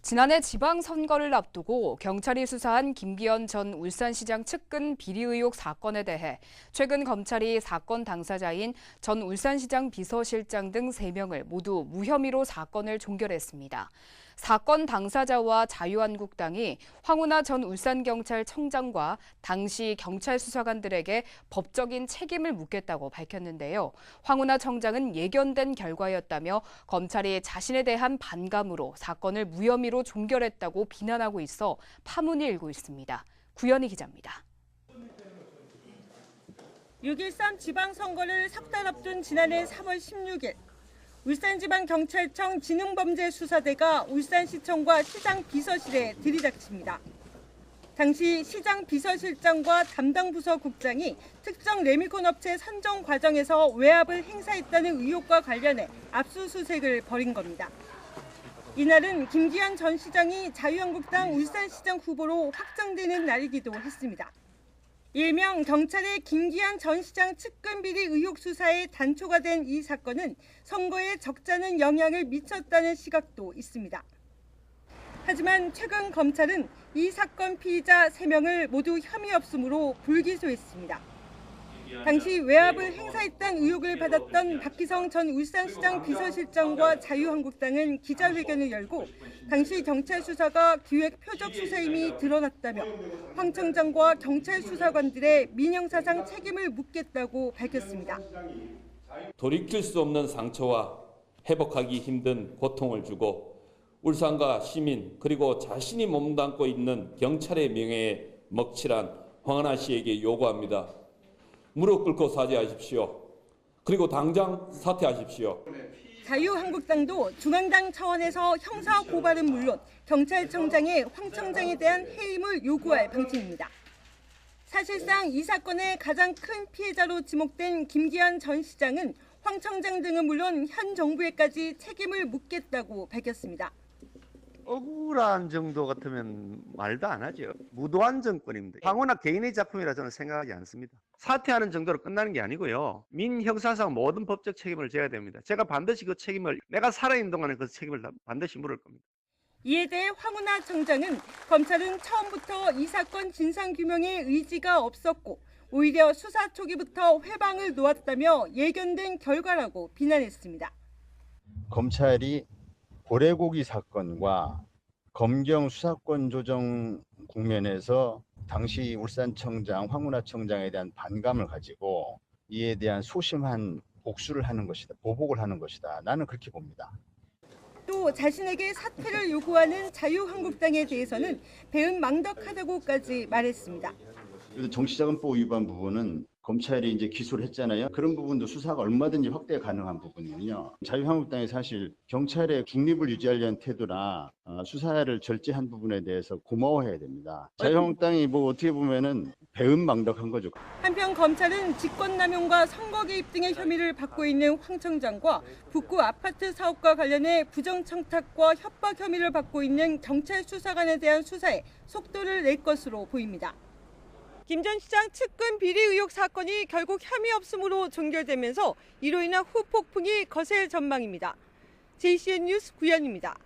지난해 지방선거를 앞두고 경찰이 수사한 김기현 전 울산시장 측근 비리 의혹 사건에 대해 최근 검찰이 사건 당사자인 전 울산시장 비서실장 등 3명을 모두 무혐의로 사건을 종결했습니다. 사건 당사자와 자유한국당이 황운하 전 울산경찰청장과 당시 경찰 수사관들에게 법적인 책임을 묻겠다고 밝혔는데요. 황운하 청장은 예견된 결과였다며 검찰이 자신에 대한 반감으로 사건을 무혐의로 종결했다고 비난하고 있어 파문이 일고 있습니다. 구현희 기자입니다. 6.13 지방선거를 석 달 앞둔 지난해 3월 16일 울산지방경찰청 지능범죄수사대가 울산시청과 시장 비서실에 들이닥칩니다. 당시 시장 비서실장과 담당 부서 국장이 특정 레미콘 업체 선정 과정에서 외압을 행사했다는 의혹과 관련해 압수수색을 벌인 겁니다. 이날은 김기현 전 시장이 자유한국당 울산시장 후보로 확정되는 날이기도 했습니다. 일명 경찰의 김기현 전 시장 측근 비리 의혹 수사에 단초가 된 이 사건은 선거에 적잖은 영향을 미쳤다는 시각도 있습니다. 하지만 최근 검찰은 이 사건 피의자 3명을 모두 혐의 없음으로 불기소했습니다. 당시 외압을 행사했다는 의혹을 받았던 박기성 전 울산시장 비서실장과 자유한국당은 기자회견을 열고 당시 경찰 수사가 기획 표적 수사임이 드러났다며 황 청장과 경찰 수사관들의 민형사상 책임을 묻겠다고 밝혔습니다. 돌이킬 수 없는 상처와 회복하기 힘든 고통을 주고 울산과 시민 그리고 자신이 몸담고 있는 경찰의 명예에 먹칠한 황하나 씨에게 요구합니다. 무릎 꿇고 사죄하십시오. 그리고 당장 사퇴하십시오. 자유한국당도 중앙당 차원에서 형사 고발은 물론 경찰청장의 황 청장에 대한 해임을 요구할 방침입니다. 사실상 이 사건의 가장 큰 피해자로 지목된 김기현 전 시장은 황 청장 등은 물론 현 정부에까지 책임을 묻겠다고 밝혔습니다. 억울한 정도 같으면 말도 안 하죠. 무도한 정권입니다. 황운하 개인의 작품이라 저는 생각하지 않습니다. 사퇴하는 정도로 끝나는 게 아니고요. 민형사상 모든 법적 책임을 져야 됩니다. 제가 반드시 그 책임을 내가 살아있는 동안에 그 책임을 다 반드시 물을 겁니다. 이에 대해 황운하 청장은 검찰은 처음부터 이 사건 진상규명에 의지가 없었고 오히려 수사 초기부터 회방을 놓았다며 예견된 결과라고 비난했습니다. 검찰이 고래고기 사건과 검경 수사권 조정 국면에서 당시 울산청장 황운하 청장에 대한 반감을 가지고 이에 대한 소심한 복수를 하는 것이다. 보복을 하는 것이다. 나는 그렇게 봅니다. 또 자신에게 사퇴를 요구하는 자유한국당에 대해서는 배은 망덕하다고까지 말했습니다. 그래서 정치자금법 위반 부분은 검찰이 이제 기소를 했잖아요. 그런 부분도 수사가 얼마든지 확대 가능한 부분이군요. 자유한국당이 사실 경찰의 중립을 유지하려는 태도나 어, 수사를 절제한 부분에 대해서 고마워해야 됩니다. 자유한국당이 뭐 어떻게 보면은 배은망덕한 거죠. 한편 검찰은 직권남용과 선거 개입 등의 혐의를 받고 있는 황 청장과 북구 아파트 사업과 관련해 부정청탁과 협박 혐의를 받고 있는 경찰 수사관에 대한 수사에 속도를 낼 것으로 보입니다. 김 전 시장 측근 비리 의혹 사건이 결국 혐의 없음으로 종결되면서 이로 인한 후폭풍이 거셀 전망입니다. JCN 뉴스 구현입니다.